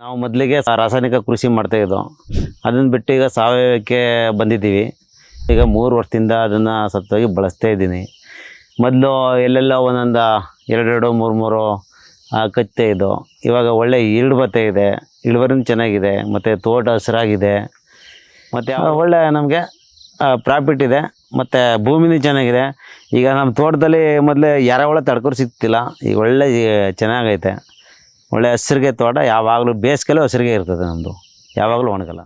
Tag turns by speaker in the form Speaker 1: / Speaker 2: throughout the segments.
Speaker 1: ನಾವು ಮೊದಲಿಗೆ ರಾಸಾಯನಿಕ ಕೃಷಿ ಮಾಡ್ತಾ ಇದ್ದೋ. ಅದನ್ನು ಬಿಟ್ಟು ಈಗ ಸಾವಯವಕ್ಕೆ ಬಂದಿದ್ದೀವಿ. ಈಗ ಮೂರು ವರ್ಷದಿಂದ ಅದನ್ನು ಸತ್ತವಾಗಿ ಬಳಸ್ತಾ ಇದ್ದೀನಿ. ಮೊದಲು ಎಲ್ಲೆಲ್ಲ ಒಂದೊಂದು ಎರಡೆರಡು, ಮೂರು ಮೂರು ಕತ್ತೆ ಇದ್ದೋ. ಇವಾಗ ಒಳ್ಳೆ ಈಲ್ಡ್ ಬತ್ತೆ ಇದೆ. ಇಳುವರಿನೂ ಚೆನ್ನಾಗಿದೆ. ಮತ್ತು ತೋಟ ಹಸಿರಾಗಿದೆ. ಮತ್ತು ಒಳ್ಳೆ ನಮಗೆ ಪ್ರಾಫಿಟ್ ಇದೆ. ಮತ್ತು ಭೂಮಿನೂ ಚೆನ್ನಾಗಿದೆ. ಈಗ ನಮ್ಮ ತೋಟದಲ್ಲಿ ಮೊದಲೇ ಒಳ ತಡ್ಕೊಂಡು ಸಿಗ್ತಿಲ್ಲ. ಈಗ ಒಳ್ಳೆ ಚೆನ್ನಾಗೈತೆ. ಒಳ್ಳೆ ಹಸಿರಿಗೆ ತೋಟ ಯಾವಾಗಲೂ ಬೇಸಿಗೆಲ್ಲೂ ಹಸಿರಿಗೆ ಇರ್ತದೆ ನಮ್ಮದು ಯಾವಾಗಲೂ ಒಣಗಲ್ಲ.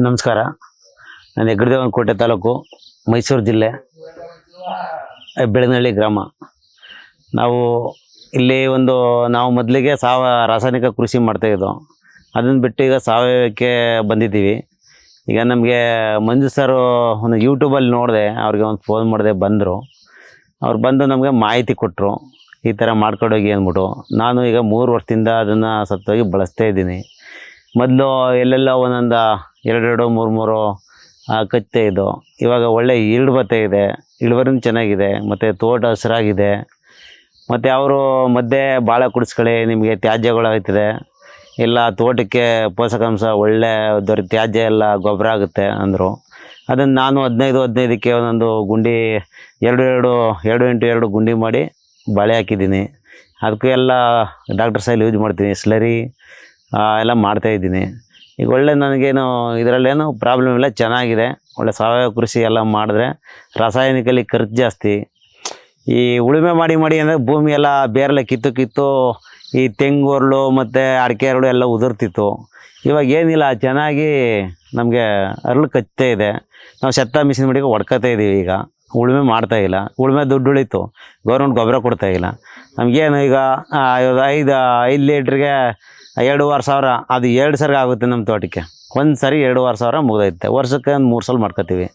Speaker 1: ನಮಸ್ಕಾರ. ನಾನು ಹೆಗ್ಗಡದೇವನ ಕೋಟೆ ತಾಲೂಕು, ಮೈಸೂರು ಜಿಲ್ಲೆ ಬೆಳನಹಳ್ಳಿ ಗ್ರಾಮ. ನಾವು ಇಲ್ಲಿ ಒಂದು, ನಾವು ಮೊದಲಿಗೆ ಸಾವ, ರಾಸಾಯನಿಕ ಕೃಷಿ ಮಾಡ್ತಾಯಿದ್ದೋ ಅದನ್ನು ಬಿಟ್ಟು ಈಗ ಸಾವಯವಕ್ಕೆ ಬಂದಿದ್ದೀವಿ. ಈಗ ನಮಗೆ ಮಂಜು ಸರು ಒಂದು ಯೂಟ್ಯೂಬಲ್ಲಿ ನೋಡಿದೆ, ಅವ್ರಿಗೆ ಒಂದು ಫೋನ್ ಮಾಡಿದೆ, ಬಂದರು. ಅವ್ರು ಬಂದು ನಮಗೆ ಮಾಹಿತಿ ಕೊಟ್ಟರು ಈ ಥರ ಮಾಡ್ಕೊಂಡೋಗಿ ಅಂದ್ಬಿಟ್ಟು. ನಾನು ಈಗ ಮೂರು ವರ್ಷದಿಂದ ಅದನ್ನು ಸತ್ತೋಗಿ ಬಳಸ್ತಾ ಇದ್ದೀನಿ. ಮೊದಲು ಎಲ್ಲೆಲ್ಲ ಒಂದೊಂದು ಎರಡೆರಡು, ಮೂರು ಮೂರು ಕತ್ತೆ ಇದು. ಇವಾಗ ಒಳ್ಳೆ ಈಲ್ಡ್ ಬತ್ತೆ ಇದೆ. ಇಳುವರಿನೂ ಚೆನ್ನಾಗಿದೆ. ಮತ್ತು ತೋಟ ಹಸಿರಾಗಿದೆ. ಮತ್ತು ಅವರು ಮಧ್ಯೆ ಭಾಳ ಕುಡಿಸ್ಕೊಳ್ಳಿ, ನಿಮಗೆ ತ್ಯಾಜ್ಯಗಳಾಗ್ತದೆ ಇಲ್ಲ ತೋಟಕ್ಕೆ ಪೋಷಕಾಂಶ ಒಳ್ಳೆ ದೊರೆ, ತ್ಯಾಜ್ಯ ಎಲ್ಲ ಗೊಬ್ಬರ ಆಗುತ್ತೆ ಅಂದರು. ಅದನ್ನು ನಾನು ಹದಿನೈದು, ಹದಿನೈದಕ್ಕೆ ಒಂದೊಂದು ಗುಂಡಿ, ಎರಡು ಎರಡು ಎರಡು ಇಂಟು ಎರಡು ಗುಂಡಿ ಮಾಡಿ ಬಾಳೆ ಹಾಕಿದ್ದೀನಿ. ಅದಕ್ಕೂ ಎಲ್ಲ ಡಾಕ್ಟರ್ ಸೈಲ್ ಯೂಸ್ ಮಾಡ್ತೀನಿ. ಸ್ಲರಿ ಎಲ್ಲ ಮಾಡ್ತಾಯಿದ್ದೀನಿ ಈಗ ಒಳ್ಳೆ ನನಗೇನು ಇದರಲ್ಲೇನು ಪ್ರಾಬ್ಲಮ್ ಇಲ್ಲ, ಚೆನ್ನಾಗಿದೆ. ಒಳ್ಳೆ ಸಾವಯವ ಕೃಷಿ ಎಲ್ಲ ಮಾಡಿದ್ರೆ ರಾಸಾಯನಿಕಲ್ಲಿ ಖರ್ಚು ಜಾಸ್ತಿ. ಈ ಉಳುಮೆ ಮಾಡಿ ಮಾಡಿ ಅಂದರೆ ಭೂಮಿ ಎಲ್ಲ ಬೇರೆಲ್ಲ ಕಿತ್ತು ಕಿತ್ತು ಈ ತೆಂಗು ಅರಳು ಮತ್ತು ಅಡಿಕೆ ಅರಳು ಎಲ್ಲ ಉದುರ್ತಿತ್ತು. ಇವಾಗ ಏನಿಲ್ಲ, ಚೆನ್ನಾಗಿ ನಮಗೆ ಅರಳು ಕಚ್ಚೇ ಇದೆ. ನಾವು ಸೆತ್ತ ಮಿಷಿನ್ ಮಡಿಗೆ ಹೊಡ್ಕೊತಾ ಇದ್ದೀವಿ ಈಗ. ಉಳುಮೆ ಮಾಡ್ತಾ ಇಲ್ಲ. ಉಳುಮೆ ದುಡ್ಡು ಉಳಿತು. ಗೌರ್ಮೆಂಟ್ ಗೊಬ್ಬರ ಕೊಡ್ತಾ ಇಲ್ಲ. ನಮಗೇನು ಈಗ ಐದು ಐದು ಲೀಟ್ರಿಗೆ ಎರಡೂವರೆ ಸಾವಿರ, ಅದು ಎರಡು ಸರಿ ಆಗುತ್ತೆ ನಮ್ಮ ತೋಟಕ್ಕೆ. ಒಂದು ಸರಿ ಎರಡೂವರೆ ಸಾವಿರ ಮುಗಿದೈತೆ. ವರ್ಷಕ್ಕೆ ಒಂದು ಮೂರು ಸಲ ಮಾಡ್ಕೊತೀವಿ.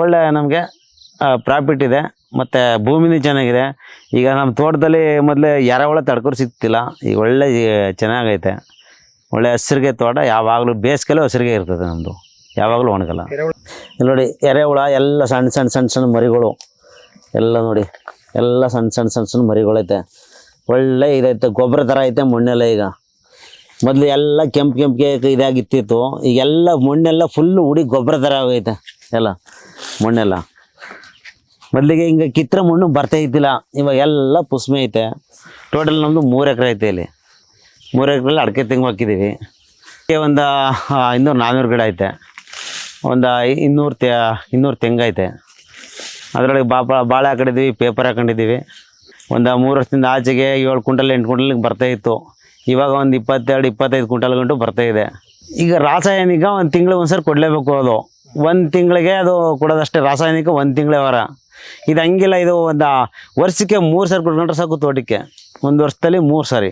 Speaker 1: ಒಳ್ಳೆ ನಮಗೆ ಪ್ರಾಫಿಟ್ ಇದೆ. ಮತ್ತು ಭೂಮಿನೂ ಚೆನ್ನಾಗಿದೆ. ಈಗ ನಮ್ಮ ತೋಟದಲ್ಲಿ ಮೊದಲೇ ಎರೆಹುಳ ತಡ್ಕೊಂಡು ಸಿಗ್ತಿಲ್ಲ. ಈಗ ಒಳ್ಳೆ ಚೆನ್ನಾಗೈತೆ. ಒಳ್ಳೆ ಹಸಿರಿಗೆ ತೋಟ, ಯಾವಾಗಲೂ ಬೇಸಿಗೆಲ್ಲೂ ಹಸಿರಿಗೆ ಇರ್ತದೆ ನಮ್ಮದು ಯಾವಾಗಲೂ ಒಣಗಲ್ಲ. ನೋಡಿ, ಎರೆಹುಳ, ಎಲ್ಲ ಸಣ್ಣ ಸಣ್ಣ ಸಣ್ಣ ಸಣ್ಣ ಮರಿಗಳು. ಎಲ್ಲ ನೋಡಿ, ಎಲ್ಲ ಸಣ್ಣ ಸಣ್ಣ ಸಣ್ಣ ಸಣ್ಣ ಮರಿಗಳೈತೆ. ಒಳ್ಳೆ ಇದೈತೆ, ಗೊಬ್ಬರ ಥರ ಐತೆ ಮಣ್ಣೆಲ್ಲ ಈಗ. ಮೊದಲು ಎಲ್ಲ ಕೆಂಪು ಕೆಂಪಿಗೆ ಇದಾಗಿತ್ತಿತ್ತು. ಈಗೆಲ್ಲ ಮಣ್ಣೆಲ್ಲ ಫುಲ್ಲು ಉಡಿ ಗೊಬ್ಬರ ಥರ ಆಗೈತೆ. ಎಲ್ಲ ಮಣ್ಣೆಲ್ಲ. ಮೊದಲಿಗೆ ಹಿಂಗೆ ಕಿತ್ರ ಮಣ್ಣು ಬರ್ತಾ ಇದ್ದಿಲ್ಲ. ಇವಾಗ ಎಲ್ಲ ಪುಸ್ಮೆ ಐತೆ. ಟೋಟಲ್ ನಮ್ಮದು ಮೂರು ಎಕರೆ ಐತೆ ಇಲ್ಲಿ. ಮೂರು ಎಕರೆಲ್ಲಿ ಅಡಿಕೆ ತೆಂಗು ಹಾಕಿದ್ದೀವಿ ಒಂದು ಇನ್ನೂರು ನಾನ್ನೂರು ಗಿಡ ಐತೆ. ಒಂದು ಇನ್ನೂರು ತೆ, ಇನ್ನೂರು ತೆಂಗೈತೆ ಅದರೊಳಗೆ ಬಾ ಬಾಳೆ ಹಾಕೊಂಡಿದ್ದೀವಿ ಪೇಪರ್ ಹಾಕೊಂಡಿದ್ದೀವಿ ಒಂದು ಮೂರು ವರ್ಷದಿಂದ ಆಚೆಗೆ ಏಳು ಕ್ವಿಂಟಲ್ ಎಂಟು ಕ್ವಿಂಟಲ್ಗೆ ಬರ್ತಾ ಇತ್ತು. ಇವಾಗ ಒಂದು ಇಪ್ಪತ್ತೆರಡು, ಇಪ್ಪತ್ತೈದು ಕ್ವಿಂಟಲ್ ಗಂಟು ಬರ್ತಾ ಇದೆ. ಈಗ ರಾಸಾಯನಿಕ ಒಂದು ತಿಂಗಳಿಗೆ ಒಂದ್ಸರಿ ಕೊಡಲೇಬೇಕು ಅದು. ಒಂದು ತಿಂಗಳಿಗೆ ಅದು ಕೊಡೋದಷ್ಟೇ, ರಾಸಾಯನಿಕ ಒಂದು ತಿಂಗಳೇ ವಾರ. ಇದು ಹಂಗಿಲ್ಲ, ಇದು ಒಂದು ವರ್ಷಕ್ಕೆ ಮೂರು ಸರಿ ಕೊಟ್ಕೊಂಡ್ರೆ ಸಾಕು ತೋಟಕ್ಕೆ. ಒಂದು ವರ್ಷದಲ್ಲಿ ಮೂರು ಸಾರಿ.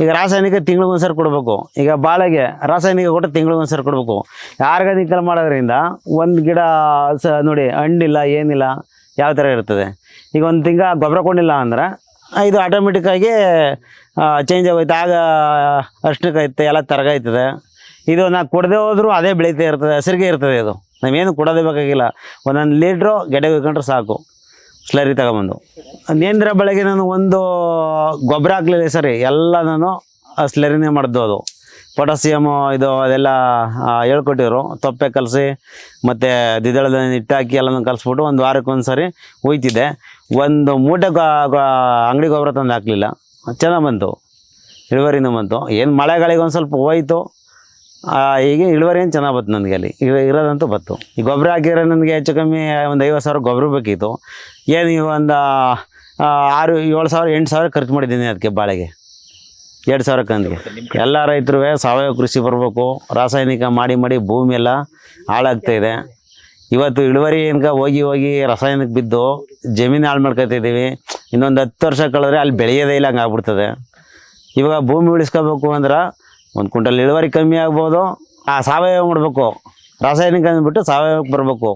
Speaker 1: ಈಗ ರಾಸಾಯನಿಕ ತಿಂಗಳಿಗೆ ಒಂದ್ಸರಿ ಕೊಡಬೇಕು. ಈಗ ಬಾಳೆಗೆ ರಾಸಾಯನಿಕ ಕೊಟ್ಟು ತಿಂಗಳಿಗೆ ಒಂದ್ಸರಿ ಕೊಡಬೇಕು. ಆರ್ಗಾನಿಕಲ್ ಮಾಡೋದ್ರಿಂದ ಒಂದು ಗಿಡ ಸ, ನೋಡಿ ಹಣ್ಣಿಲ್ಲ, ಏನಿಲ್ಲ, ಯಾವ ಥರ ಇರ್ತದೆ. ಈಗ ಒಂದು ತಿಂಗ ಗೊಬ್ಬರ ಕೊಂಡಿಲ್ಲ ಅಂದ್ರೆ ಇದು ಆಟೋಮೆಟಿಕ್ಕಾಗಿ ಚೇಂಜ್ ಆಗೋಯ್ತು. ಆಗ ಅಷ್ಟಕ್ಕೈತೆ ಎಲ್ಲ ತರಗಾಯ್ತದೆ. ಇದು ನಾ ಕೊಡದೆ ಹೋದರೂ ಅದೇ ಬೆಳೀತಾ ಇರ್ತದೆ, ಹಸಿರಿಗೆ ಇರ್ತದೆ ಇದು. ನಾವೇನು ಕೊಡೋದೇ ಬೇಕಾಗಿಲ್ಲ. ಒಂದೊಂದು ಲೀಟ್ರು ಗೆಡೆಗೆ ಹೋಗ್ಕೊಂಡ್ರೆ ಸಾಕು. ಸ್ಲರಿ ತಗೊಂಬಂದು. ನೇಂದ್ರ ಬೆಳಗ್ಗೆ ನಾನು ಒಂದು ಗೊಬ್ಬರ ಹಾಕ್ಲಿಲ್ಲ ಸರಿ, ಎಲ್ಲ ನಾನು ಸ್ಲರಿನೇ ಮಾಡಿದ್ದು ಅದು. ಪೊಟಾಸಿಯಮು ಇದು ಅದೆಲ್ಲ ಹೇಳ್ಕೊಟ್ಟಿದ್ರು. ತೊಪ್ಪೆ ಕಲಸಿ, ಮತ್ತು ದಿದಳದ ಹಿಟ್ಟು ಹಾಕಿ ಎಲ್ಲನೂ ಕಲಿಸ್ಬಿಟ್ಟು ಒಂದು ವಾರಕ್ಕೆ ಒಂದು ಸರಿ ಒಯ್ತಿದ್ದೆ ಒಂದು ಮೂಟೆ ಅಂಗಡಿ ಗೊಬ್ಬರ ತಂದು ಹಾಕಲಿಲ್ಲ. ಚೆನ್ನಾಗಿ ಬಂತು. ಇಳುವರಿನೂ ಬಂತು. ಏನು ಮಳೆಗಳಿಗೆ ಒಂದು ಸ್ವಲ್ಪ ಹೋಯ್ತು. ಈಗ ಇಳುವರಿ ಏನು ಚೆನ್ನಾಗಿ ಬತ್ತು ನನಗೆ ಅಲ್ಲಿ. ಇರೋದಂತೂ ಬತ್ತು ಈ ಗೊಬ್ಬರ ಹಾಕಿದ್ರೆ ನನಗೆ ಹೆಚ್ಚು ಕಮ್ಮಿ ಒಂದು ಐವತ್ತು ಸಾವಿರ ಗೊಬ್ಬರ ಬೇಕಿತ್ತು. ಏನು ಒಂದು ಆರು ಏಳು ಸಾವಿರ, ಎಂಟು ಸಾವಿರ ಖರ್ಚು ಮಾಡಿದ್ದೀನಿ ಅದಕ್ಕೆ ಬಾಳೆಗೆ. ಎರಡು ಸಾವಿರ ಕಂದಿಗೆ. ಎಲ್ಲ ರೈತರು ಸಾವಯವ ಕೃಷಿ ಬರಬೇಕು. ರಾಸಾಯನಿಕ ಮಾಡಿ ಮಾಡಿ ಭೂಮಿ ಎಲ್ಲ ಹಾಳಾಗ್ತಾ ಇದೆ. ಇವತ್ತು ಇಳುವರಿ ಏನಕ ಹೋಗಿ ಹೋಗಿ ರಾಸಾಯನಿಕ ಬಿದ್ದು ಜಮೀನು ಹಾಳು ಮಾಡ್ಕೊತಿದ್ದೀವಿ ಇನ್ನೊಂದು ಹತ್ತು ವರ್ಷ ಕಳೆದ್ರೆ ಅಲ್ಲಿ ಬೆಳೆಯೋದೇ ಇಲ್ಲ, ಹಂಗೆ ಆಗ್ಬಿಡ್ತದೆ. ಇವಾಗ ಭೂಮಿ ಉಳಿಸ್ಕೋಬೇಕು ಅಂದ್ರೆ ಒಂದು ಕ್ವಿಂಟಲ್ ಇಳುವರಿ ಕಮ್ಮಿ ಆಗ್ಬೋದು. ಆ ಸಾವಯವ ಮಾಡಬೇಕು. ರಾಸಾಯನಿಕ ಅಂದ್ಬಿಟ್ಟು ಸಾವಯವಕ್ಕೆ ಬರಬೇಕು.